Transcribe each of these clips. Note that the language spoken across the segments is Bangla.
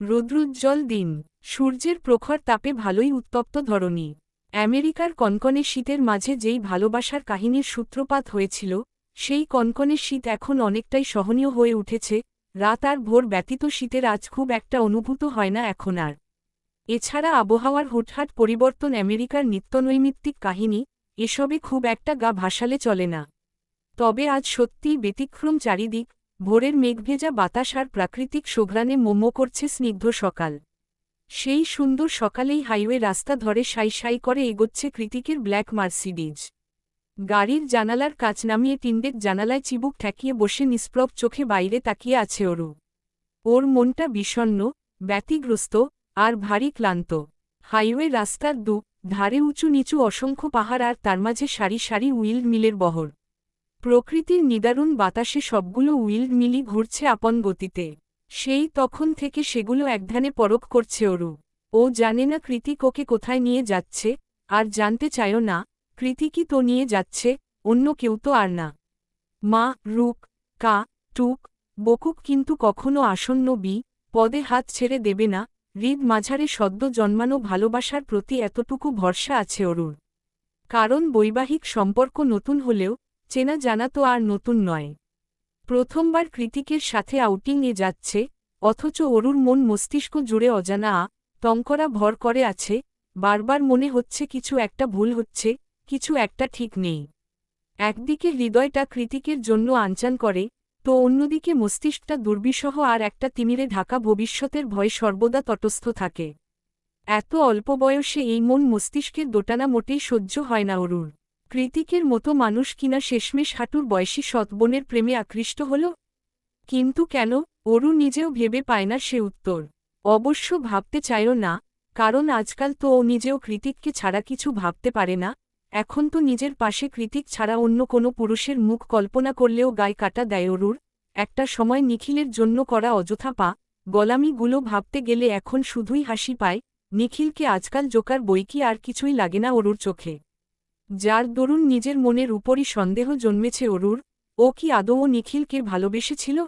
রৌদ্রোজ্জ্বল দিন, সূর্যের প্রখর তাপে ভালোই উত্তপ্ত ধরণী। আমেরিকার কনকনে শীতের মাঝে যেই ভালোবাসার কাহিনীর সূত্রপাত হয়েছিল, সেই কনকনে শীত এখন অনেকটাই সহনীয় হয়ে উঠেছে, রাত আর ভোর ব্যতীত শীতের আজ খুব একটা অনুভূত হয় না এখন আর। এছাড়া আবহাওয়ার হুটহাট পরিবর্তন আমেরিকার নিত্যনৈমিত্তিক কাহিনী, এসবে খুব একটা গা ভাসালে চলে না। তবে আজ সত্যিই ব্যতিক্রম চারিদিক ভোরের মেঘভেজা বাতাস আর প্রাকৃতিক সোঘ্রানে মোমো করছে স্নিগ্ধ সকাল। সেই সুন্দর সকালেই হাইওয়ে রাস্তা ধরে সাই সাই করে এগোচ্ছে কৃতিকের ব্ল্যাক মার্সিডিজ। গাড়ির জানালার কাচ নামিয়ে টিন্ডের জানালায় চিবুক ঠেকিয়ে বসে নিষ্প্রভ চোখে বাইরে তাকিয়ে আছে ওরু ওর মনটা বিষণ্ন ব্যতিগ্রস্ত, আর ভারী ক্লান্ত। হাইওয়ে রাস্তার দু, ধারে উঁচু নিচু অসংখ্য পাহাড় আর তার মাঝে সারি সারি উইল্ড মিলের বহর। প্রকৃতির নিদারুণ বাতাসে সবগুলো উইল্ড মিলি ঘুরছে আপন গতিতে। সেই তখন থেকে সেগুলো একধানে পরক করছে ওরু ও জানে না কৃতিক ওকে কোথায় নিয়ে যাচ্ছে, আর জানতে চায়ও না কৃতিকই তো নিয়ে যাচ্ছে, অন্য কেউ তো আর না। মা রুক কা, টুক, বকুক কিন্তু কখনো আসন্ন বি, পদে হাত ছেড়ে দেবে না, হৃদ মাঝারে সদ্য জন্মানো ভালোবাসার প্রতি এতটুকু ভরসা আছে অরুর কারণ বৈবাহিক সম্পর্ক নতুন হলেও চেনা জানা তো আর নতুন নয়। প্রথমবার কৃতিকের সাথে আউটিংয়ে যাচ্ছে, অথচ অরুর মন মস্তিষ্ক জুড়ে অজানা টঙ্করা ভর করে আছে, বারবার মনে হচ্ছে কিছু একটা ভুল হচ্ছে, কিছু একটা ঠিক নেই। একদিকে হৃদয়টা কৃতিকের জন্য আনচান করে, তো অন্যদিকে মস্তিষ্কটা দুর্বিষহ আর একটা তিমিরে ঢাকা ভবিষ্যতের ভয় সর্বদা তটস্থ থাকে। এত অল্প বয়সে এই মন মস্তিষ্কের দোটানা মোটেই সহ্য হয় না অরুর। কৃতিকের মতো মানুষ কিনা শেষমেশ হাঁটুর বয়সী সৎবোনের প্রেমে আকৃষ্ট হল? কিন্তু কেন? অরু নিজেও ভেবে পায় না সে উত্তর। অবশ্য ভাবতে চায়ও না, কারণ আজকাল তো ও নিজেও কৃতিককে ছাড়া কিছু ভাবতে পারে না। এখন তো নিজের পাশে কৃতিক ছাড়া অন্য কোনো পুরুষের মুখ কল্পনা করলেও গায়ে কাটা দেয় অরুর। একটা সময় নিখিলের জন্য করা অযথা পা, গলামিগুলো ভাবতে গেলে এখন শুধুই হাসি পায়, নিখিলকে আজকাল জোকার বই কি আর কিছুই লাগে না অরুর চোখে। যার দরুন নিজের মনের উপরই সন্দেহ জন্মেছে অরুর, ও কি আদৌ নিখিলকে ভালোবেসেছিল?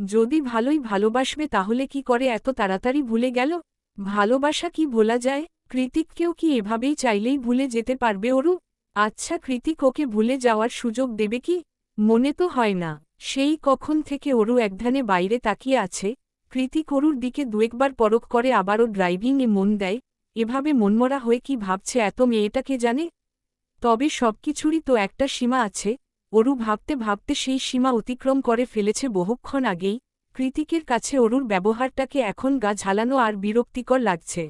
যদি ভালোই ভালোবাসবে তাহলে কি করে এত তাড়াতাড়ি ভুলে গেল? ভালোবাসা কি ভোলা যায়? কৃতিককেও কি এভাবেই চাইলেই ভুলে যেতে পারবে অরু? আচ্ছা কৃতিক ওকে ভুলে যাওয়ার সুযোগ দেবে কি? মনে তো হয় না। সেই কখন থেকে অরু একধানে বাইরে তাকিয়ে আছে। কৃতিক অরুর দিকে দুয়েকবার পরক করে আবারও ড্রাইভিংয়ে মন দেয়। এভাবে মনমরা হয়ে কি ভাবছে এত মেয়েটাকে জানে? তবে সবকিছুরই তো একটা সীমা আছে, অরু ভাবতে ভাবতে সেই সীমা অতিক্রম করে ফেলেছে বহুক্ষণ আগেই, কৃতিকের কাছে অরুর ব্যবহারটাকে এখন গা ঝালানো আর বিরক্তিকর লাগছে।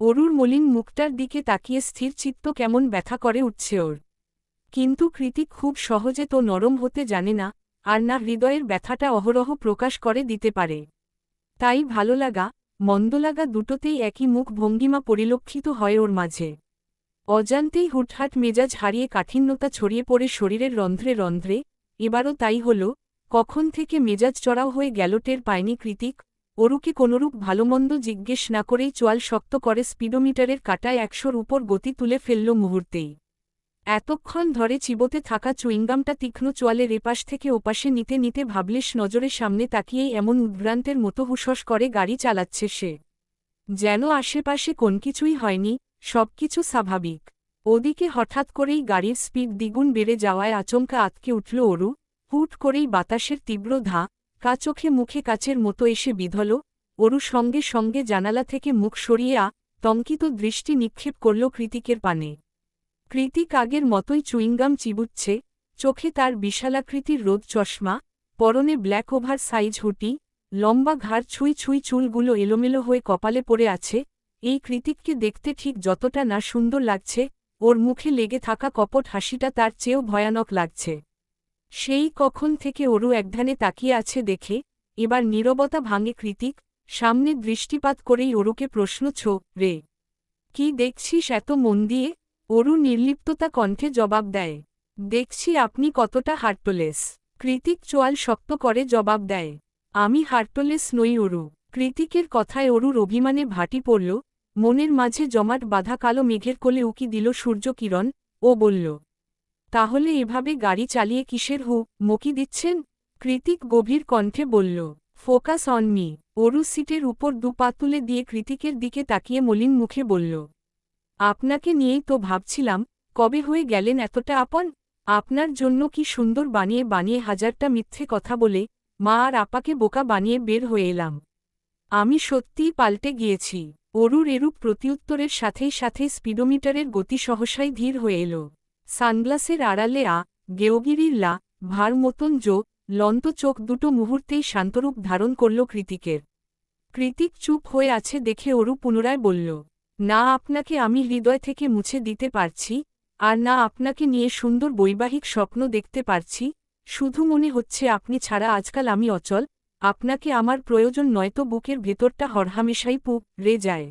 অরুর মলিন মুখটার দিকে তাকিয়ে স্থির চিত্ত কেমন ব্যথা করে উঠছে ওর। কিন্তু কৃতিক খুব সহজে তো নরম হতে জানে না, আর না হৃদয়ের ব্যথাটা অহরহ প্রকাশ করে দিতে পারে। তাই ভালো লাগা মন্দলাগা দুটোতেই একই মুখ ভঙ্গিমা পরিলক্ষিত হয় ওর মাঝে। অজান্তেই হুটহাট মেজাজ হারিয়ে কাঠিন্যতা ছড়িয়ে পড়ে শরীরের রন্ধ্রে রন্ধ্রে, এবারও তাই হল, কখন থেকে মেজাজ চড়াও হয়ে গেল টের পায়নি কৃতিক, অরুকে কোনরূপ ভালোমন্দ জিজ্ঞেস না করেই চোয়াল শক্ত করে স্পিডোমিটারের কাটায় একশোর উপর গতি তুলে ফেলল মুহূর্তেই। এতক্ষণ ধরে চিবোতে থাকা চুইংগামটা তীক্ষ্ণ চোয়ালের এপাশ থেকে ওপাশে নিতে নিতে ভাবলেশ নজরের সামনে তাকিয়েই এমন উদ্ভ্রান্তের মতো হুসস করে গাড়ি চালাচ্ছে সে। যেন আশেপাশে কোন কিছুই হয়নি সবকিছু স্বাভাবিক। ওদিকে হঠাৎ করেই গাড়ির স্পিড দ্বিগুণ বেড়ে যাওয়ায় আচমকা আতকে উঠল অরু। হুট করেই বাতাসের তীব্র ধা কা চোখে মুখে কাচের মতো এসে বিধল। অরু সঙ্গে সঙ্গে জানালা থেকে মুখ সরিয়ে তঙ্কিত দৃষ্টি নিক্ষেপ করল কৃতিকের পানে। কৃতিক আগের মতোই চুইংগাম চিবুচ্ছে, চোখে তার বিশালাকৃতির রোদ চশমা, পরনে ব্ল্যাক ওভার সাইজ হুটি, লম্বা ঘাড় ছুঁই ছুঁই চুলগুলো এলোমেলো হয়ে কপালে পড়ে আছে এই কৃতিককে দেখতে ঠিক যতটা না সুন্দর লাগছে, ওর মুখে লেগে থাকা কপট হাসিটা তার চেয়েও ভয়ানক লাগছে। সেই কখন থেকে ওরু একধানে তাকিয়ে আছে দেখে, এবার নীরবতা ভাঙে কৃতিক, সামনে দৃষ্টিপাত করেই ওরুকে প্রশ্ন, ছো, রে, কি দেখছিস এত মন দিয়ে? অরু নির্লিপ্ততা কণ্ঠে জবাব দেয়, দেখছি আপনি কতটা হার্টলেস। কৃতিক চোয়াল শক্ত করে জবাব দেয়, আমি হার্টলেস নই অরু। কৃতিকের কথায় অরুর অভিমানে ভাটি পড়ল মনের মাঝে জমাট বাঁধা কালো মেঘের কোলে উকি দিল সূর্যকিরণ ও বলল, তাহলে এভাবে গাড়ি চালিয়ে কিসের হু, মকি দিচ্ছেন? কৃতিক গভীর কণ্ঠে বলল, ফোকাস অন মি। অরু সিটের উপর দু পা তুলে দিয়ে কৃতিকের দিকে তাকিয়ে মলিন মুখে বলল, আপনাকে নিয়েই তো ভাবছিলাম, কবে হয়ে গেলেন এতটা আপন? আপনার জন্য কি সুন্দর বানিয়ে বানিয়ে হাজারটা মিথ্যে কথা বলে, মা আর আপাকে বোকা বানিয়ে বের হয়ে এলাম। আমি সত্যিই পাল্টে গিয়েছি। অরুর এরূপ প্রত্যুত্তরের সাথেই সাথে স্পিডোমিটারের গতি সহসাই ধীর হয়ে এল। সানগ্লাসের আড়ালে আ, গেওগিরির লা, ভার মতন জো, লন্ত চোখ দুটো মুহূর্তেই শান্তরূপ ধারণ করল কৃতিকের। কৃতিক চুপ হয়ে আছে দেখে অরু পুনরায় বলল, না আপনাকে আমি হৃদয় থেকে মুছে দিতে পারছি, আর না আপনাকে নিয়ে সুন্দর বৈবাহিক স্বপ্ন দেখতে পারছি, শুধু মনে হচ্ছে আপনি ছাড়া আজকাল আমি অচল আপনাকে আমার প্রয়োজন নয়তো বুকের ভেতরটা হরহামেশাই পু রে যায়।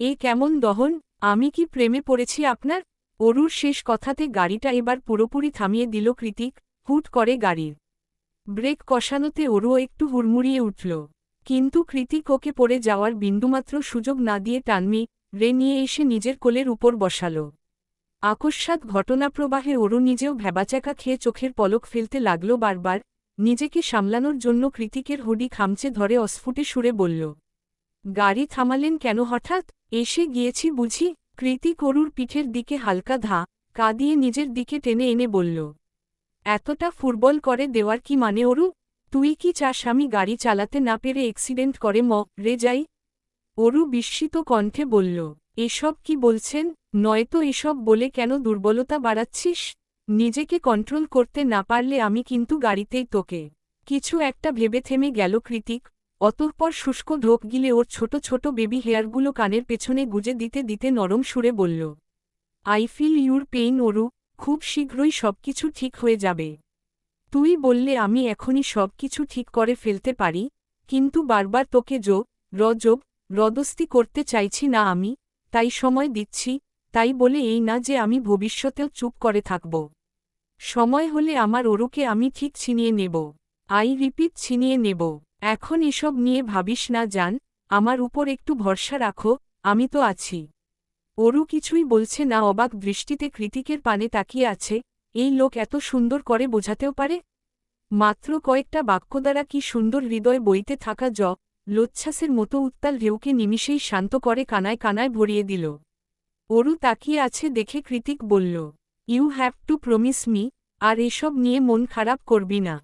এ কেমন দহন? আমি কি প্রেমে পড়েছি আপনার? অরুর শেষ কথাতে গাড়িটা এবার পুরোপুরি থামিয়ে দিল কৃতিক, হুট করে গাড়ির ব্রেক কষানোতে ওরও একটু হুড়মুড়িয়ে উঠল। কিন্তু কৃতিক ওকে পড়ে যাওয়ার বিন্দুমাত্র সুযোগ না দিয়ে টানমি, রে নিয়ে এসে নিজের কোলের উপর বসাল। আকস্মাৎ ঘটনাপ্রবাহে অরু নিজেও ভ্যাবাচাকা খেয়ে চোখের পলক ফেলতে লাগল বারবার নিজেকে সামলানোর জন্য কৃতিকের হুডি খামচে ধরে অস্ফুটে সুরে বলল, গাড়ি থামালেন কেন হঠাৎ? এসে গিয়েছি বুঝি? কৃতিক অরুর পিঠের দিকে হালকা ধা কাঁদিয়ে নিজের দিকে টেনে এনে বলল, এতটা ফুটবল করে দেওয়ার কি মানে অরু? তুই কি চাস আমি গাড়ি চালাতে না পেরে এক্সিডেন্ট করে ম, রে যাই? অরু বিস্মিত কণ্ঠে বলল, এসব কি বলছেন? নয়তো এসব বলে কেন দুর্বলতা বাড়াচ্ছিস? নিজেকে কন্ট্রোল করতে না পারলে আমি কিন্তু গাড়িতেই তোকে। কিছু একটা ভেবে থেমে গেল কৃতিক। অতঃপর শুষ্ক ঢোক গিলে ওর ছোট ছোট বেবি হেয়ারগুলো কানের পেছনে গুজে দিতে দিতে নরম সুরে বলল আই ফিল ইউর পেইন ওরু খুব শীঘ্রই সবকিছু ঠিক হয়ে যাবে। তুই বললে আমি এখনই সবকিছু ঠিক করে ফেলতে পারি, কিন্তু বারবার তোকে জো রজব রদস্তি করতে চাইছি না আমি। তাই সময় দিচ্ছি। তাই বলে এই না যে আমি ভবিষ্যতেও চুপ করে থাকব। সময় হলে আমার ওরুকে আমি ঠিক ছিনিয়ে নেব। আই রিপিট ছিনিয়ে নেব। এখন এসব নিয়ে ভাবিস না যান আমার উপর একটু ভরসা রাখো, আমি তো আছি। ওরু কিছুই বলছে না, অবাক দৃষ্টিতে কৃতিকের পানে তাকিয়ে আছে। এই লোক এত সুন্দর করে বোঝাতেও পারে? মাত্র কয়েকটা বাক্য দ্বারা কি সুন্দর হৃদয় বইতে থাকা জ, লোচ্ছ্বাসের মতো উত্তাল ঢেউকে নিমিষেই শান্ত করে কানায় কানায় ভরিয়ে দিল। অরু তাকিয়ে আছে দেখে কৃতিক বলল you have to promise me আর এসব নিয়ে মন খারাপ করবি না।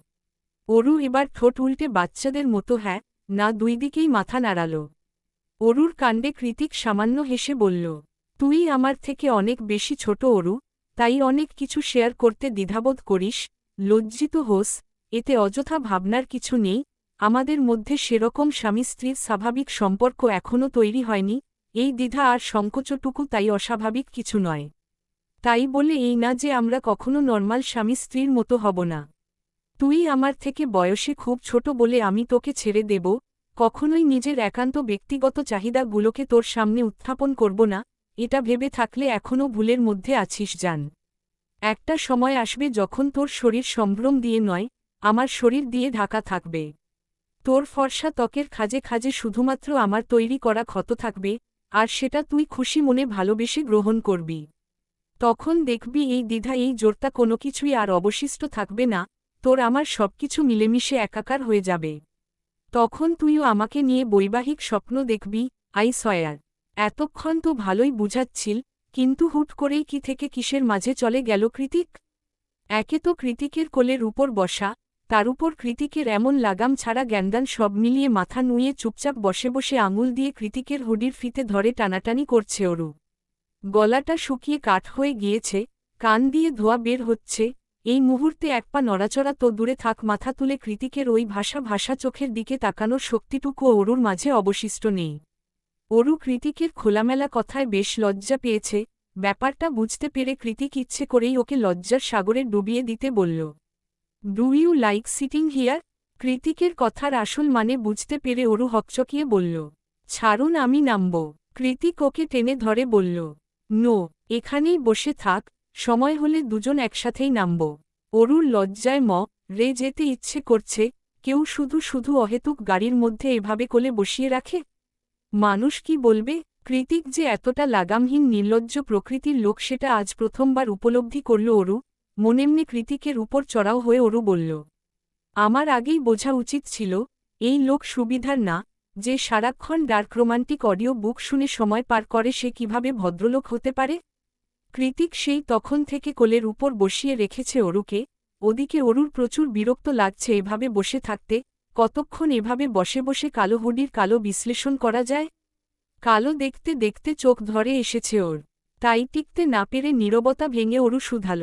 অরু এবার ঠোঁট উল্টে বাচ্চাদের মতো হ্যাঁ না দুই দিকেই মাথা নাড়াল। অরুর কাণ্ডে কৃতিক সামান্য হেসে বলল, তুই আমার থেকে অনেক বেশি ছোট অরু, তাই অনেক কিছু শেয়ার করতে দ্বিধাবোধ করিস, লজ্জিত হোস, এতে অযথা ভাবনার কিছু নেই, আমাদের মধ্যে সেরকম স্বামী স্ত্রীর স্বাভাবিক সম্পর্ক এখনও তৈরি হয়নি, এই দ্বিধা আর সংকোচটুকু তাই অস্বাভাবিক কিছু নয়। তাই বলে এই না যে আমরা কখনো নর্মাল স্বামী স্ত্রীর মতো হব না। তুই আমার থেকে বয়সে খুব ছোট বলে আমি তোকে ছেড়ে দেব, কখনোই নিজের একান্ত ব্যক্তিগত চাহিদাগুলোকে তোর সামনে উত্থাপন করব না, এটা ভেবে থাকলে এখনও ভুলের মধ্যে আছিস যান একটা সময় আসবে যখন তোর শরীর সম্ভ্রম দিয়ে নয়, আমার শরীর দিয়ে ঢাকা থাকবে। তোর ফর্সা ত্বকের খাজে খাজে শুধুমাত্র আমার তৈরি করা ক্ষত থাকবে, আর সেটা তুই খুশি মনে ভালোবেসে গ্রহণ করবি। তখন দেখবি এই দ্বিধা, এই জোরতা কোনো কিছুই আর অবশিষ্ট থাকবে না, তোর আমার সবকিছু মিলেমিশে একাকার হয়ে যাবে। তখন তুইও আমাকে নিয়ে বৈবাহিক স্বপ্ন দেখবি, আই সয়ার। এতক্ষণ তো ভালোই বুঝাচ্ছিল, কিন্তু হুট করেই কি থেকে কিসের মাঝে চলে গেল কৃতিক? একে তো কৃতিকের কোলের উপর বসা, তার উপর কৃতিকের এমন লাগাম ছাড়া জ্ঞানদান সব মিলিয়ে মাথা নুয়ে চুপচাপ বসে বসে আঙুল দিয়ে কৃতিকের হুডির ফিতে ধরে টানাটানি করছে ওরু গলাটা শুকিয়ে কাঠ হয়ে গিয়েছে, কান দিয়ে ধোয়া বের হচ্ছে, এই মুহূর্তে এক পা নড়াচড়া তো দূরে থাক, মাথা তুলে কৃতিকের ওই ভাষা ভাষা চোখের দিকে তাকানোর শক্তিটুকু অরুর মাঝে অবশিষ্ট নেই। অরু কৃতিকের খোলামেলা কথায় বেশ লজ্জা পেয়েছে, ব্যাপারটা বুঝতে পেরে কৃতিক ইচ্ছে করেই ওকে লজ্জার সাগরে ডুবিয়ে দিতে বলল। Do you like sitting here কৃতিকের কথার আসল মানে বুঝতে পেরে অরু হকচকিয়ে বলল, ছাড়ুন, আমি নামব। কৃতিক ওকে টেনে ধরে বলল নো, এখানেই বসে থাক, সময় হলে দুজন একসাথেই নামব। অরুর লজ্জায় ম, রে যেতে ইচ্ছে করছে, কেউ শুধু শুধু অহেতুক গাড়ির মধ্যে এভাবে কোলে বসিয়ে রাখে? মানুষ কি বলবে, কৃতিক যে এতটা লাগামহীন নির্লজ্জ প্রকৃতির লোক সেটা আজ প্রথমবার উপলব্ধি করল অরু, মনেমনে কৃতিকের উপর চড়াও হয়ে অরু বলল, আমার আগেই বোঝা উচিত ছিল, এই লোক সুবিধার না যে সারাক্ষণ ডার্ক রোমান্টিক অডিও বুক শুনে সময় পার করে সে কীভাবে ভদ্রলোক হতে পারে? কৃতিক সেই তখন থেকে কোলের উপর বসিয়ে রেখেছে অরুকে, ওদিকে অরুর প্রচুর বিরক্ত লাগছে এভাবে বসে থাকতে, কতক্ষণ এভাবে বসে বসে কালো হুডির কালো বিশ্লেষণ করা যায়? কালো দেখতে দেখতে চোখ ধরে এসেছে ওর, তাই টিকতে না পেরে নীরবতা ভেঙে অরু শুধাল,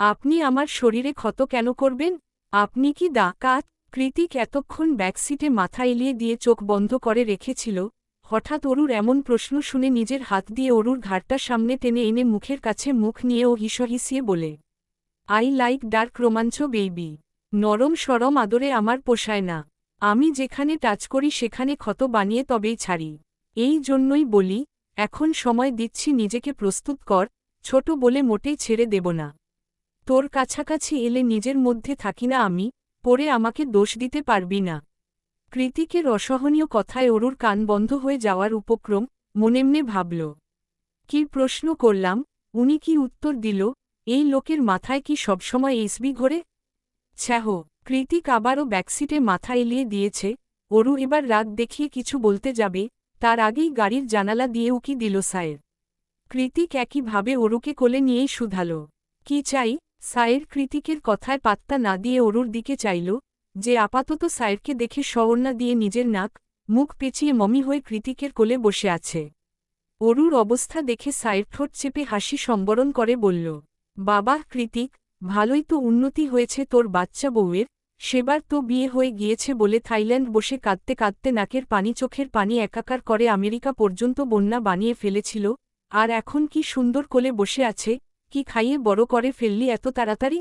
আপনি আমার শরীরে ক্ষত কেন করবেন? আপনি কি ডাকাত? কৃতিক এতক্ষণ ব্যাকসিটে মাথা এলিয়ে দিয়ে চোখ বন্ধ করে রেখেছিল, হঠাৎ অরুর এমন প্রশ্ন শুনে নিজের হাত দিয়ে অরুর ঘাটটা সামনে টেনে এনে মুখের কাছে মুখ নিয়ে ও হিসহিসিয়ে বলে আই লাইক ডার্ক রোমাঞ্চ বেইবি নরম সরম আদরে আমার পোষায় না। আমি যেখানে টাচ করি সেখানে ক্ষত বানিয়ে তবেই ছাড়ি। এই জন্যই বলি, এখন সময় দিচ্ছি নিজেকে প্রস্তুত কর, ছোট বলে মোটেই ছেড়ে দেব না। তোর কাছাকাছি এলে নিজের মধ্যে থাকি না আমি পরে আমাকে দোষ দিতে পারবি না। কৃতিকের অসহনীয় কথায় অরুর কান বন্ধ হয়ে যাওয়ার উপক্রম মনেমনে ভাবল। কি প্রশ্ন করলাম, উনি কি উত্তর দিল, এই লোকের মাথায় কি সবসময় এসবি ঘোরে? ছ্যাহ, কৃতিক আবারও ব্যাকসিটে মাথা এলিয়ে দিয়েছে, অরু এবার রাগ দেখিয়ে কিছু বলতে যাবে, তার আগেই গাড়ির জানালা দিয়ে উকি দিল সায়ের। কৃতিক একইভাবে অরুকে কোলে নিয়েই শুধাল। কি চাই সায়ের কৃতিকের কথায় পাত্তা না দিয়ে অরুর দিকে চাইল, যে আপাতত সায়েরকে দেখে সওর্ণা দিয়ে নিজের নাক, মুখ পেঁচিয়ে মমি হয়ে কৃতিকের কোলে বসে আছে। অরুর অবস্থা দেখে সায়ের ঠোঁট চেপে হাসি সম্বরণ করে বলল, বাবা, কৃতিক, ভালোই তো উন্নতি হয়েছে তোর বাচ্চা বউয়ের, সেবার তো বিয়ে হয়ে গিয়েছে বলে থাইল্যান্ড বসে কাঁদতে কাঁদতে নাকের পানি চোখের পানি একাকার করে আমেরিকা পর্যন্ত বন্যা বানিয়ে ফেলেছিল, আর এখন কি সুন্দর কোলে বসে আছে কি খাইয়ে বড় করে ফেললি এত তাড়াতাড়ি?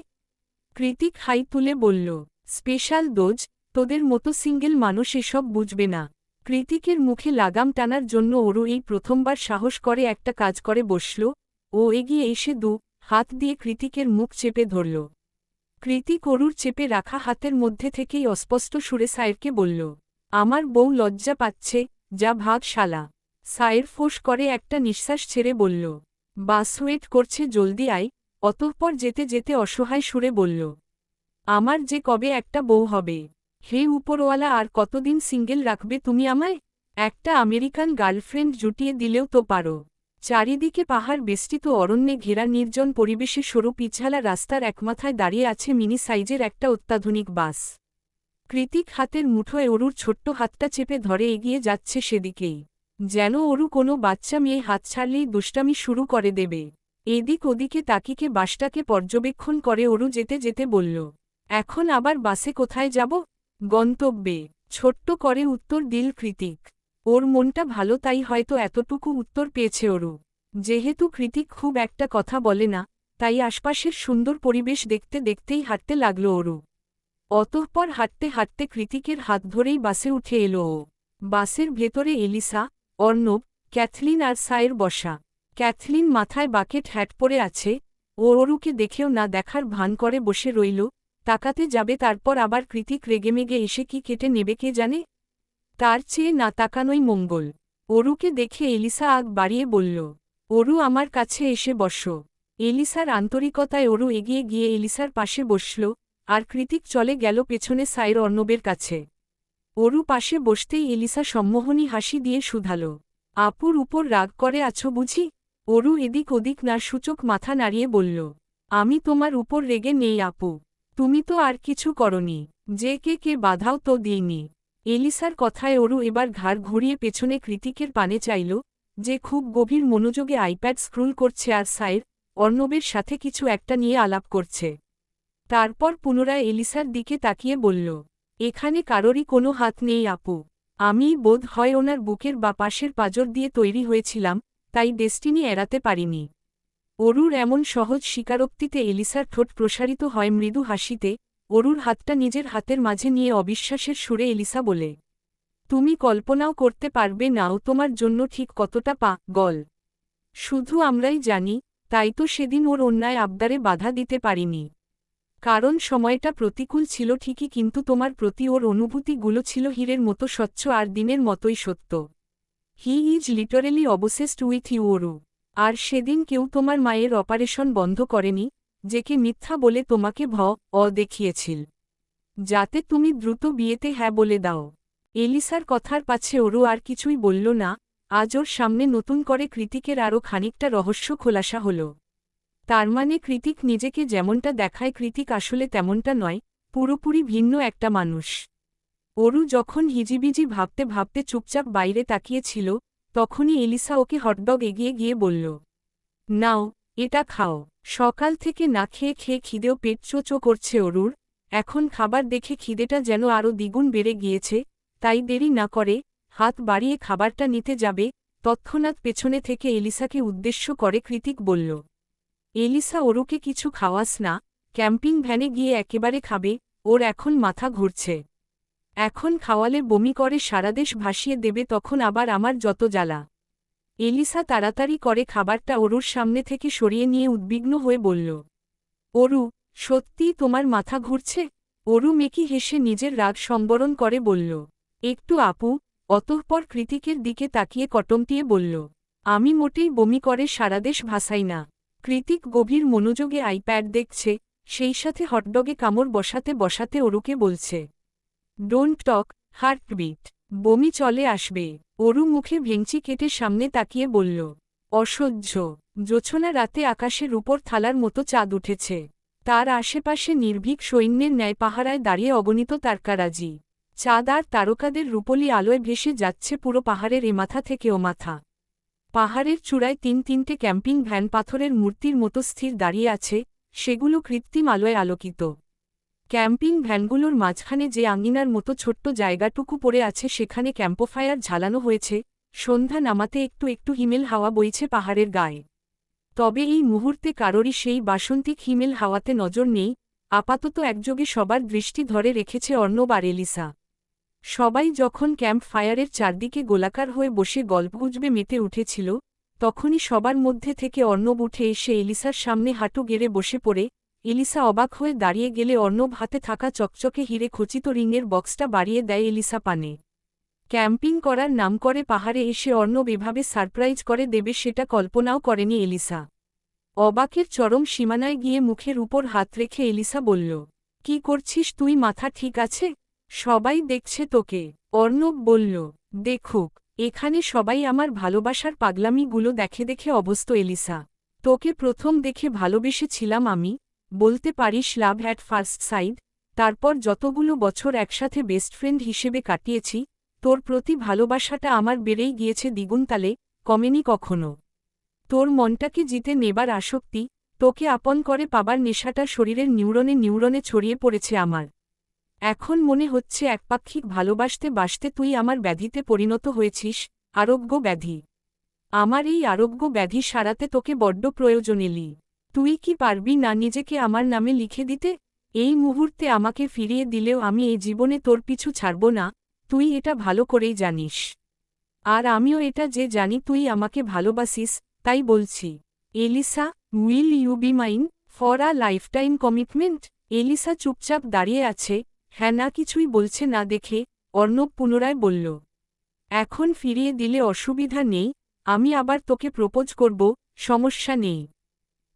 কৃতিক হাই তুলে বলল, স্পেশাল দোজ, তোদের মতো সিঙ্গেল মানুষ এসব বুঝবে না। কৃতিকের মুখে লাগাম টানার জন্য ওরও এই প্রথমবার সাহস করে একটা কাজ করে বসল। ও এগিয়ে এসে দু হাত দিয়ে কৃতিকের মুখ চেপে ধরল। কৃতিক অরুর চেপে রাখা হাতের মধ্যে থেকেই অস্পষ্ট সুরে সায়েরকে বলল, আমার বউ লজ্জা পাচ্ছে, যা ভাগ শালা সায়ের ফোঁস করে একটা নিঃশ্বাস ছেড়ে বলল বাস ওয়েট করছে জলদি আয়, অতঃপর যেতে যেতে অসহায় সুরে বলল, আমার যে কবে একটা বউ হবে। হে উপরওয়ালা, আর কতদিন সিঙ্গেল রাখবে তুমি আমায়? একটা আমেরিকান গার্লফ্রেন্ড জুটিয়ে দিলেও তো পারো। চারিদিকে পাহাড় বেষ্টিত অরণ্যে ঘেরা নির্জন পরিবেশে সরু পিছালা রাস্তার একমাথায় দাঁড়িয়ে আছে মিনি সাইজের একটা অত্যাধুনিক বাস। কৃতিক হাতের মুঠোয় অরুর ছোট্ট হাতটা চেপে ধরে এগিয়ে যাচ্ছে সেদিকেই। যেন ওরু কোনো বাচ্চা মেয়ে হাত ছাড়লেই দুষ্টামি শুরু করে দেবে। এদিক ওদিকে তাকিকে বাসটাকে পর্যবেক্ষণ করে ওরু যেতে যেতে বলল, এখন আবার বাসে কোথায় যাব? গন্তব্যে। ছোট্ট করে উত্তর দিল কৃতিক। ওর মনটা ভালো তাই হয়তো এতটুকু উত্তর পেয়েছে ওরু। যেহেতু কৃতিক খুব একটা কথা বলে না, তাই আশপাশের সুন্দর পরিবেশ দেখতে দেখতেই হাঁটতে লাগল ওরু। অতঃপর হাঁটতে হাঁটতে কৃতিকের হাত ধরেই বাসে উঠে এলো ও। বাসের ভেতরে এলিসা অর্ণব, ক্যাথলিন আর সায়ের বসা। ক্যাথলিন মাথায় বাকেট হ্যাট পরে আছে, ও অরুকে দেখেও না দেখার ভান করে বসে রইল, তাকাতে যাবে তারপর আবার কৃতিক রেগেমেগে এসে কি কেটে নেবে কে জানে? তার চেয়ে না তাকানোই মঙ্গল। অরুকে দেখে এলিসা আগ বাড়িয়ে বলল, অরু আমার কাছে এসে বস। এলিসার আন্তরিকতায় অরু এগিয়ে গিয়ে এলিসার পাশে বসল, আর কৃতিক চলে গেল পেছনে সাইর অর্ণবের কাছে। অরু পাশে বসতেই এলিসা সম্মোহনী হাসি দিয়ে শুধাল। আপুর উপর রাগ করে আছো বুঝি? অরু এদিক ওদিক না সূচক মাথা নাড়িয়ে বলল, আমি তোমার উপর রেগে নেই আপু। তুমি তো আর কিছু করনি। যে কে কে বাধাও তো দিইনি। এলিসার কথায় অরু এবার ঘাড় ঘুরিয়ে পেছনে কৃতিকের পানে চাইল, যে খুব গভীর মনোযোগে আইপ্যাড স্ক্রুল করছে আর সাইর, অর্ণবের সাথে কিছু একটা নিয়ে আলাপ করছে। তারপর পুনরায় এলিসার দিকে তাকিয়ে বলল এখানে কারোরই কোনো হাত নেই, আপু। আমি বোধ হয় ওনার বুকের বা পাশের পাজর দিয়ে তৈরি হয়েছিলাম, তাই ডেস্টিনি এড়াতে পারিনি। অরুর এমন সহজ স্বীকারোক্তিতে এলিসার ঠোঁট প্রসারিত হয় মৃদু হাসিতে, অরুর হাতটা নিজের হাতের মাঝে নিয়ে অবিশ্বাসের সুরে এলিসা বলে, তুমি কল্পনাও করতে পারবে নাও তোমার জন্য ঠিক কতটা পা, গল। শুধু আমরাই জানি, তাই তো সেদিন ওর অন্যায় আবদারে বাধা দিতে পারিনি। কারণ সময়টা প্রতিকূল ছিল ঠিকই কিন্তু তোমার প্রতি ওর অনুভূতিগুলো ছিল হীরের মতো স্বচ্ছ আর দিনের মতোই সত্য। He is literally obsessed with you Aru আর সেদিন কেউ তোমার মায়ের অপারেশন বন্ধ করেনি, যেকে মিথ্যা বলে তোমাকে ভ, অ দেখিয়েছিল। যাতে তুমি দ্রুত বিয়েতে হ্যাঁ বলে দাও। এলিসার কথার পাছে ওরও আর কিছুই বলল না, আজ ওর সামনে নতুন করে কৃতিকের আরও খানিকটা রহস্য খোলাসা হল। তার মানে কৃতিক নিজেকে যেমনটা দেখায়, কৃতিক আসলে তেমনটা নয়, পুরোপুরি ভিন্ন একটা মানুষ। অরু যখন হিজিবিজি ভাবতে ভাবতে চুপচাপ বাইরে তাকিয়েছিল, তখনই এলিসা ওকে হটডগ এগিয়ে গিয়ে বলল, নাও, এটা খাও। সকাল থেকে না খেয়ে খেয়ে খিদেও পেট চোচো করছে অরুর। এখন খাবার দেখে খিদেটা যেন আরও দ্বিগুণ বেড়ে গিয়েছে, তাই দেরি না করে হাত বাড়িয়ে খাবারটা নিতে যাবে। তৎক্ষণাৎ পেছনে থেকে এলিসাকে উদ্দেশ্য করে কৃতিক বলল এলিসা ওরুকে কিছু খাওয়াস না, ক্যাম্পিং ভ্যানে গিয়ে একেবারে খাবে, ওর এখন মাথা ঘুরছে। এখন খাওয়ালে বমি করে সারাদেশ ভাসিয়ে দেবে, তখন আবার আমার যত জ্বালা। এলিসা তাড়াতাড়ি করে খাবারটা অরুর সামনে থেকে সরিয়ে নিয়ে উদ্বিগ্ন হয়ে বলল অরু সত্যিই তোমার মাথা ঘুরছে? অরু মেকি হেসে নিজের রাগ সম্বরণ করে বলল, একটু আপু। অতঃপর কৃতিকের দিকে তাকিয়ে কটমটিয়ে বলল, আমি মোটেই বমি করে সারাদেশ ভাসাই না। কৃতিক গভীর মনোযোগে আইপ্যাড দেখছে, সেই সাথে হটডগে কামড় বসাতে বসাতে অরুকে বলছে ডোন্ট টক হার্টবিট বমি চলে আসবে। অরু মুখে ভেঙচি কেটে সামনে তাকিয়ে বলল, অসহ্য। জোছনা রাতে আকাশের উপর থালার মতো চাঁদ উঠেছে। তার আশেপাশে নির্ভীক সৈন্যের ন্যায় পাহারায় দাঁড়িয়ে অগণিত তারকারাজি। চাঁদ আর তারকাদের রূপলি আলোয় ভেসে যাচ্ছে পুরো পাহাড়ের এ মাথা থেকে ও মাথা। পাহাড়ের চূড়ায় তিন তিনটে ক্যাম্পিং ভ্যান পাথরের মূর্তির মতো স্থির দাঁড়িয়ে আছে, সেগুলো কৃত্রিম আলোয় আলোকিত। ক্যাম্পিং ভ্যানগুলোর মাঝখানে যে আঙিনার মতো ছোট্ট জায়গাটুকু পড়ে আছে সেখানে ক্যাম্পোফায়ার ঝালানো হয়েছে, সন্ধ্যা নামাতে একটু একটু হিমেল হাওয়া বইছে পাহাড়ের গায়ে। তবে এই মুহূর্তে কারোরই সেই বাসন্তিক হিমেল হাওয়াতে নজর নেই, আপাতত একযোগে সবার দৃষ্টি ধরে রেখেছে অর্ণব আর এলিসা। সবাই যখন ক্যাম্প ফায়ারের চারদিকে গোলাকার হয়ে বসে গল্পগুজবে মেতে উঠেছিল, তখনই সবার মধ্যে থেকে অর্ণব উঠে এসে এলিসার সামনে হাঁটু গেড়ে বসে পড়ে। এলিসা অবাক হয়ে দাঁড়িয়ে গেলে অর্ণব হাতে থাকা চকচকে হিরে খচিত রিংয়ের বক্সটা বাড়িয়ে দেয় এলিসা পানে। ক্যাম্পিং করার নাম করে পাহাড়ে এসে অর্ণব এভাবে সারপ্রাইজ করে দেবে সেটা কল্পনাও করেনি এলিসা। অবাকের চরম সীমানায় গিয়ে মুখের উপর হাত রেখে এলিসা বলল, কি করছিস তুই? মাথা ঠিক আছে? সবাই দেখছে তোকে। অর্ণব বলল, দেখুক, এখানে সবাই আমার ভালোবাসার পাগলামিগুলো দেখে দেখে অবস্থ এলিসা। তোকে প্রথম দেখে ভালোবেসেছিলাম আমি। বলতে পারিস, লাভ অ্যাট ফার্স্ট সাইড তারপর যতগুলো বছর একসাথে বেস্ট ফ্রেন্ড হিসেবে কাটিয়েছি, তোর প্রতি ভালোবাসাটা আমার বেড়েই গিয়েছে দ্বিগুণতালে কমেনি কখনো। তোর মনটাকে জিতে নেবার আসক্তি তোকে আপন করে পাবার নেশাটা শরীরের নিউরনে নিউরনে ছড়িয়ে পড়েছে আমার। এখন মনে হচ্ছে একপাক্ষিক ভালোবাসতে বাসতে তুই আমার ব্যাধিতে পরিণত হয়েছিস, আরোগ্য ব্যাধি। আমার এই আরোগ্য ব্যাধি সারাতে তোকে বড্ড প্রয়োজন এলি তুই কি পারবি না নিজেকে আমার নামে লিখে দিতে? এই মুহূর্তে আমাকে ফিরিয়ে দিলেও আমি এই জীবনে তোর পিছু ছাড়ব না, তুই এটা ভালো করেই জানিস। আর আমিও এটা যে জানি তুই আমাকে ভালোবাসিস, তাই বলছি। Elisa, will you be mine for a lifetime commitment? Elisa চুপচাপ দাঁড়িয়ে আছে হ্যাঁ না কিছুই বলছে না দেখে অর্ণব পুনরায় বলল, এখন ফিরিয়ে দিলে অসুবিধা নেই, আমি আবার তোকে প্রপোজ করব, সমস্যা নেই।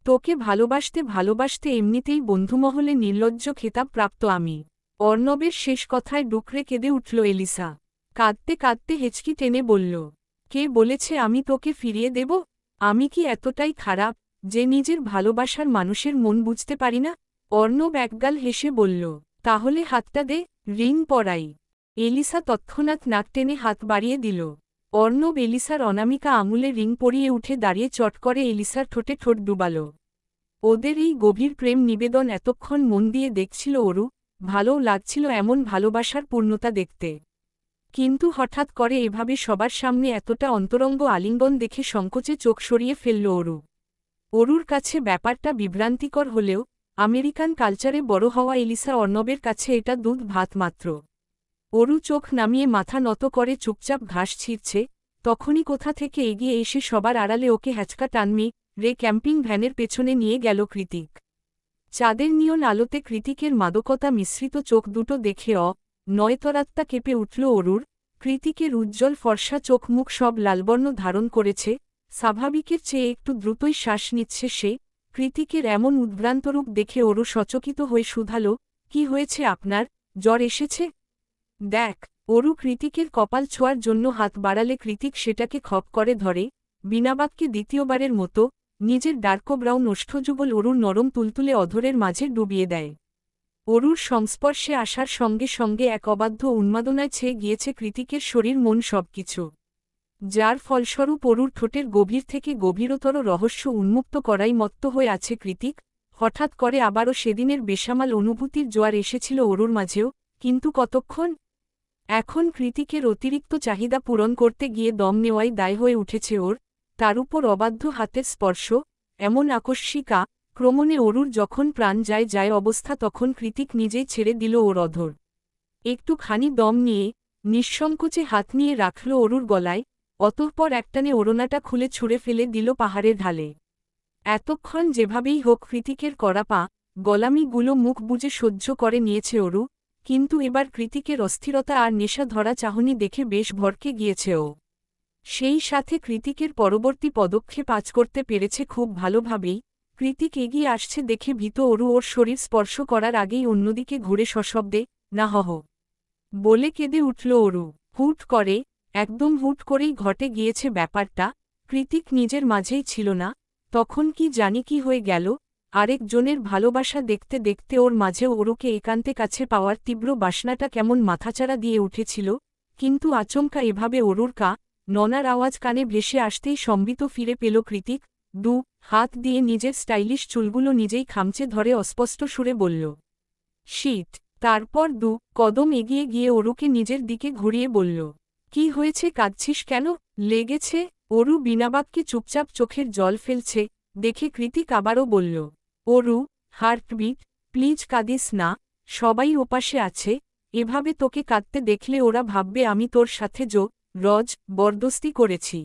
তোকে ভালোবাসতে ভালোবাসতে এমনিতেই বন্ধুমহলে নির্লজ্জ খেতাব প্রাপ্ত আমি। অর্ণবের শেষ কথায় ডুকরে কেঁদে উঠল এলিসা। কাঁদতে কাঁদতে হেঁচকি টেনে বলল, কে বলেছে আমি তোকে ফিরিয়ে দেব? আমি কি এতটাই খারাপ যে নিজের ভালোবাসার মানুষের মন বুঝতে পারি না? অর্ণব একগাল হেসে বলল তাহলে হাতটা দে, রিং পরাই। এলিসা তৎক্ষণাৎ নাক টেনে হাত বাড়িয়ে দিল। অর্ণব এলিসার অনামিকা আঙুলে রিং পরিয়ে উঠে দাঁড়িয়ে চট করে এলিসার ঠোঁটে ঠোঁট ডুবাল। ওদের এই গভীর প্রেম নিবেদন এতক্ষণ মন দিয়ে দেখছিল ওরু ভালোও লাগছিল এমন ভালোবাসার পূর্ণতা দেখতে। কিন্তু হঠাৎ করে এভাবে সবার সামনে এতটা অন্তরঙ্গ আলিঙ্গন দেখে সংকোচে চোখ সরিয়ে ফেলল অরু। অরুর কাছে ব্যাপারটা বিভ্রান্তিকর হলেও আমেরিকান কালচারে বড় হওয়া এলিসা অর্ণবের কাছে এটা দুধ ভাত মাত্র। অরু চোখ নামিয়ে মাথা নত করে চুপচাপ ঘাস ছিঁড়ছে, তখনই কোথা থেকে এগিয়ে এসে সবার আড়ালে ওকে হ্যাচকা টানমি রে ক্যাম্পিং ভ্যানের পেছনে নিয়ে গেল কৃতিক। চাঁদের নিয়ন আলোতে কৃতিকের মাদকতা মিশ্রিত চোখ দুটো দেখে অ, নয়তরাত্মা কেঁপে উঠল অরুর। কৃতিকের উজ্জ্বল ফর্সা চোখ মুখ সব লালবর্ণ ধারণ করেছে, স্বাভাবিকের চেয়ে একটু দ্রুতই শ্বাস নিচ্ছে সে। কৃতিকের এমন উদ্ভ্রান্তরূপ দেখে ওরু সচকিত হয়ে শুধাল, কি হয়েছে আপনার? জ্বর এসেছে? দেখ অরু কৃতিকের কপাল ছোঁয়ার জন্য হাত বাড়ালে কৃতিক সেটাকে খপ করে ধরে বিনাবাককে দ্বিতীয়বারের মতো, নিজের ডার্কো ব্রাউন ওষ্ঠযুগল অরুর নরম তুলতুলে অধরের মাঝে ডুবিয়ে দেয়। অরুর সংস্পর্শে আসার সঙ্গে সঙ্গে এক অবাধ্য উন্মাদনায় ছেয়ে গিয়েছে কৃতিকের শরীর, মন সবকিছু। যার ফলস্বরূপ অরুর ঠোঁটের গভীর থেকে গভীরতর রহস্য উন্মুক্ত করাই মত্ত হয়ে আছে কৃতিক, হঠাৎ করে আবারও সেদিনের বেসামাল অনুভূতির জোয়ার এসেছিল অরুর মাঝেও, কিন্তু কতক্ষণ? এখন কৃতিকের অতিরিক্ত চাহিদা পূরণ করতে গিয়ে দম নেওয়াই দায় হয়ে উঠেছে ওর, তার উপর অবাধ্য হাতের স্পর্শ, এমন আকস্মিকা ক্রমণে অরুর যখন প্রাণ যায় যায় অবস্থা তখন কৃতিক নিজেই ছেড়ে দিল ওর অধর। একটুখানি দম নিয়ে, নিঃসংকোচে হাত নিয়ে রাখল অরুর গলায় অতঃপর একটানে ওড়নাটা খুলে ছুঁড়ে ফেলে দিল পাহাড়ের ঢালে। এতক্ষণ যেভাবেই হোক কৃতিকের করা পা, গলামিগুলো মুখ বুঝে সহ্য করে নিয়েছে অরু, কিন্তু এবার কৃতিকের অস্থিরতা আর নেশা ধরা চাহনি দেখে বেশ ভরকে গিয়েছে ও। সেই সাথে কৃতিকের পরবর্তী পদক্ষেপ আজ করতে পেরেছে খুব ভালোভাবেই, কৃতিক এগিয়ে আসছে দেখে ভীত অরু ওর শরীর স্পর্শ করার আগেই অন্যদিকে ঘুরে সশব্দে না হহ বলে কেঁদে উঠল অরু। হুট করে একদম হুট করেই ঘটে গিয়েছে ব্যাপারটা, কৃতিক নিজের মাঝেই ছিল না, তখন কি জানি কি হয়ে গেল, আরেকজনের ভালোবাসা দেখতে দেখতে ওর মাঝে ওরুকে একান্তে কাছে পাওয়ার তীব্র বাসনাটা কেমন মাথাচাড়া দিয়ে উঠেছিল, কিন্তু আচমকা এভাবে অরুর কা, ননার আওয়াজ কানে ভেসে আসতেই সম্বিত ফিরে পেল কৃতিক, দু, হাত দিয়ে নিজের স্টাইলিশ চুলগুলো নিজেই খামচে ধরে অস্পষ্ট সুরে বলল শীত তারপর দু, কদম এগিয়ে গিয়ে অরুকে নিজের দিকে ঘুরিয়ে বলল কি হয়েছে কাঁদছিস কেন? লেগেছে। অরু বিনাবাককে চুপচাপ চোখের জল ফেলছে। দেখে কৃতিক আবারও বলল, অরু, হার্টবিট, প্লিজ কাঁদিস না। সবাই ওপাশে আছে। এভাবে তোকে কাঁদতে দেখলে ওরা ভাববে আমি তোর সাথে জো রজ, বরদস্তি করেছি।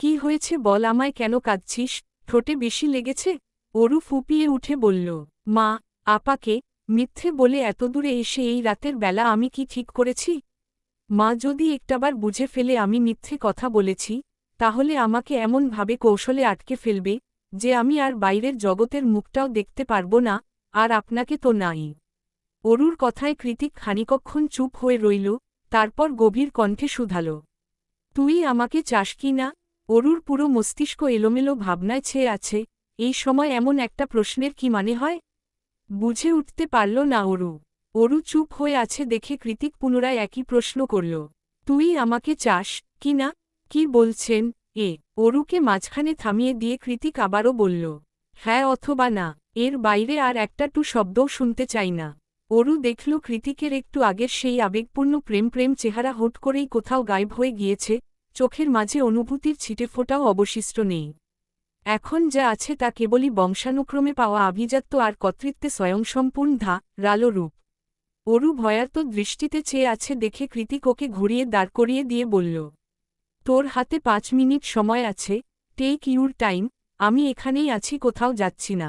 কি হয়েছে বল আমায় কেন কাঁদছিস? ঠোঁটে বেশি লেগেছে? অরু ফুপিয়ে উঠে বলল, মা, আপাকে, মিথ্যে বলে এতদূরে এসে এই রাতের বেলা আমি কি ঠিক করেছি? মা যদি একটাবার বুঝে ফেলে আমি মিথ্যে কথা বলেছি, তাহলে আমাকে এমনভাবে কৌশলে আটকে ফেলবে, যে আমি আর বাইরের জগতের মুখটাও দেখতে পারব না, আর আপনাকে তো নাই। অরুর কথায় কৃতিক খানিকক্ষণ চুপ হয়ে রইল, তারপর গভীর কণ্ঠে শুধাল, তুই আমাকে চাস কি না? অরুর পুরো মস্তিষ্ক এলোমেলো ভাবনায় ছেয়ে আছে, এই সময় এমন একটা প্রশ্নের কি মানে হয়? বুঝে উঠতে পারল না অরু। অরু চুপ হয়ে আছে দেখে কৃতিক পুনরায় একই প্রশ্ন করল, তুই আমাকে চাস কি না? কি বলছেন? এ অরুকে মাঝখানে থামিয়ে দিয়ে কৃতিক আবারও বলল হ্যাঁ অথবা না, এর বাইরে আর একটা টু শব্দও শুনতে চাই না। অরু দেখল কৃতিকের একটু আগের সেই আবেগপূর্ণ প্রেম প্রেম চেহারা হুট করেই কোথাও গায়েব হয়ে গিয়েছে, চোখের মাঝে অনুভূতির ছিটেফোঁটাও অবশিষ্ট নেই। এখন যা আছে তা কেবলই বংশানুক্রমে পাওয়া আভিজাত্য আর কর্তৃত্বে স্বয়ংসম্পূর্ণ ধা, রালো রূপ। অরু ভয়ার্ত দৃষ্টিতে চেয়ে আছে দেখে কৃতিক ওকে ঘুরিয়ে দাঁড় করিয়ে দিয়ে বলল, তোর হাতে পাঁচ মিনিট সময় আছে টেক ইউর টাইম আমি এখানেই আছি, কোথাও যাচ্ছি না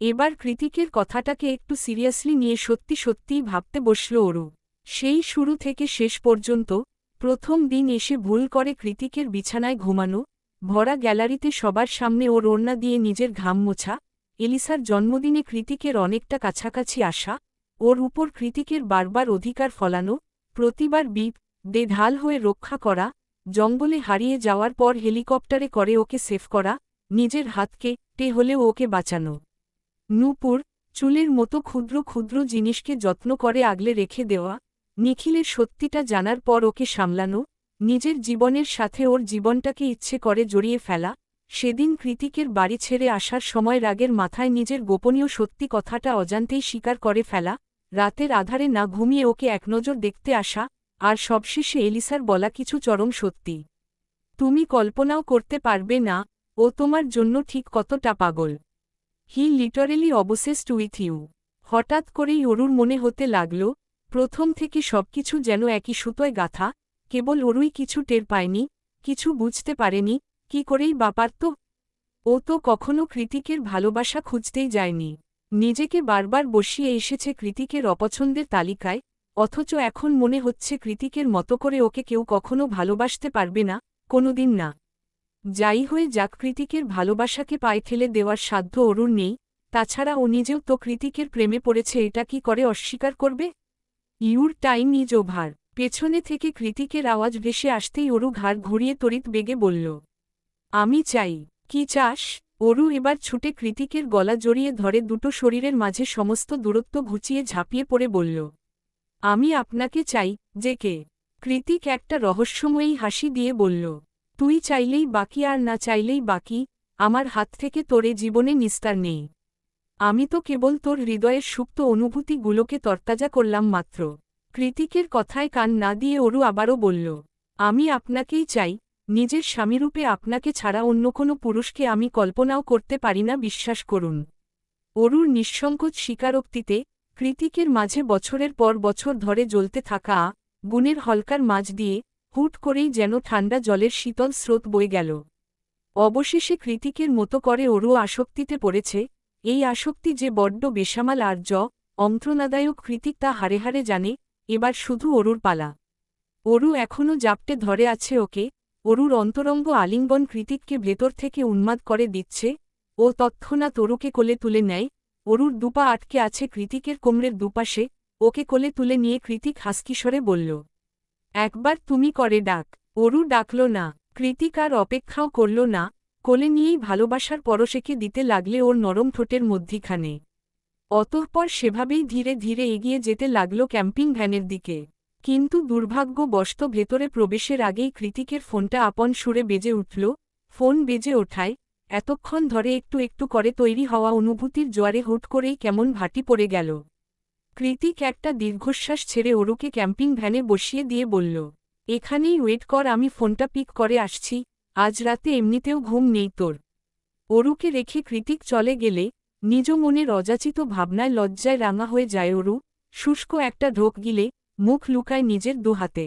এবার কৃতিকের কথাটাকে একটু সিরিয়াসলি নিয়ে সত্যি সত্যিই ভাবতে বসল অরু। সেই শুরু থেকে শেষ পর্যন্ত প্রথম দিন এসে ভুল করে কৃতিকের বিছানায় ঘুমানো, ভরা গ্যালারিতে সবার সামনে ওর ওড়না দিয়ে নিজের ঘাম মোছা, এলিসার জন্মদিনে কৃতিকের অনেকটা কাছাকাছি আসা ওর উপর কৃতিকের বারবার অধিকার ফলানো, প্রতিবার বিপ, দে ঢাল হয়ে রক্ষা করা, জঙ্গলে হারিয়ে যাওয়ার পর হেলিকপ্টারে করে ওকে সেফ করা, নিজের হাতকে টে হলেও ওকে বাঁচানো। নূপুর, চুলের মতো ক্ষুদ্র ক্ষুদ্র জিনিসকে যত্ন করে আগলে রেখে দেওয়া, নিখিলের সত্যিটা জানার পর ওকে সামলানো, নিজের জীবনের সাথে ওর জীবনটাকে ইচ্ছে করে জড়িয়ে ফেলা সেদিন কৃতিকের বাড়ি ছেড়ে আসার সময় রাগের মাথায় নিজের গোপনীয় সত্যি কথাটা অজান্তেই স্বীকার করে ফেলা, রাতের আধারে না ঘুমিয়ে ওকে একনজর দেখতে আসা, আর সবশেষে এলিসার বলা কিছু চরম সত্যি। তুমি কল্পনাও করতে পারবে না, ও তোমার জন্য ঠিক কতটা পাগল। He literally obsessed with you. হঠাৎ করেই অরুর মনে হতে লাগল, প্রথম থেকে সবকিছু যেন একই সুতোয় গাথা, কেবল অরুই কিছু টের পায়নি, কিছু বুঝতে পারেনি কি করেই বাপারত ও তো কখনো কৃতিকের ভালোবাসা খুঁজতেই যায়নি। নিজেকে বারবার বসিয়ে এসেছে কৃতিকের অপছন্দের তালিকায়, অথচ এখন মনে হচ্ছে কৃতিকের মতো করে ওকে কেউ কখনো ভালোবাসতে পারবে না, কোনোদিন না। যাই হয়ে যাক, কৃতিকের ভালোবাসাকে পায়ে ঠেলে দেওয়ার সাধ্য অরুণ নেই, তাছাড়া ও নিজেও তো কৃতিকের প্রেমে পড়েছে, এটা কি করে অস্বীকার করবে? Your time is over. পেছনে থেকে কৃতিকের আওয়াজ ভেসে আসতেই অরু ঘাড় ঘুরিয়ে তড়িৎ বেগে বলল আমি চাই, কি চাস? অরু এবার ছুটে কৃতিকের গলা জড়িয়ে ধরে দুটো শরীরের মাঝে সমস্ত দূরত্ব ঘুচিয়ে ঝাঁপিয়ে পড়ে বলল, আমি আপনাকে চাই, যে কে? কৃতিক একটা রহস্যময়ী হাসি দিয়ে বলল, তুই চাইলেই বাকি আর না চাইলেই বাকি, আমার হাত থেকে তোরে জীবনে নিস্তার নেই। আমি তো কেবল তোর হৃদয়ের সুপ্ত অনুভূতিগুলোকে তরতাজা করলাম মাত্র। কৃতিকের কথায় কান না দিয়ে অরু আবারও বলল, আমি আপনাকেই চাই নিজের স্বামীরূপে আপনাকে ছাড়া অন্য কোনো পুরুষকে আমি কল্পনাও করতে পারি না, বিশ্বাস করুন। অরুর নিঃসংকোচ স্বীকারোক্তিতে কৃতিকের মাঝে বছরের পর বছর ধরে জ্বলতে থাকা গুণের হলকার মাঝ দিয়ে হুট করেই যেন ঠান্ডা জলের শীতল স্রোত বয়ে গেল। অবশেষে কৃতিকের মতো করে ওরও আসক্তিতে পড়েছে, এই আসক্তি যে বড্ড বেসামাল আর জ অন্ত্রনাদায়ক কৃতিক তা হারে হারে জানে, এবার শুধু অরুর পালা। অরু এখনও জাপটে ধরে আছে ওকে অরুর অন্তরঙ্গ আলিঙ্গন কৃতিককে ভেতর থেকে উন্মাদ করে দিচ্ছে, ও তৎক্ষণাৎ তরুকে কোলে তুলে নেয়, অরুর দুপা আটকে আছে কৃতিকের কোমরের দুপাশে, ওকে কোলে তুলে নিয়ে কৃতিক হাসকিস্বরে বলল, একবার তুমি করে ডাক। অরু ডাকল, না। কৃতিক আর অপেক্ষাও করল, না। কোলে নিয়েই ভালোবাসার পরশেকে দিতে লাগলে ওর নরম ঠোঁটের মধ্যিখানে। অতঃপর সেভাবেই ধীরে ধীরে এগিয়ে যেতে লাগল ক্যাম্পিং ভ্যানের দিকে। কিন্তু দুর্ভাগ্যবশত ভেতরে প্রবেশের আগেই কৃতিকের ফোনটা আপন সুরে বেজে উঠল, ফোন বেজে ওঠায়, এতক্ষণ ধরে একটু একটু করে তৈরি হওয়া অনুভূতির জোয়ারে হুট করেই কেমন ভাটি পড়ে গেল। কৃতিক একটা দীর্ঘশ্বাস ছেড়ে ওরুকে ক্যাম্পিং ভ্যানে বসিয়ে দিয়ে বলল, এখানেই ওয়েট কর, আমি ফোনটা পিক করে আসছি, আজ রাতে এমনিতেও ঘুম নেই তোর। অরুকে রেখে কৃতিক চলে গেলে নিজ মনের অযাচিত ভাবনায় লজ্জায় রাঙা হয়ে যায় অরু, শুষ্ক একটা ঢোক গিলে মুখ লুকায় নিজের দুহাতে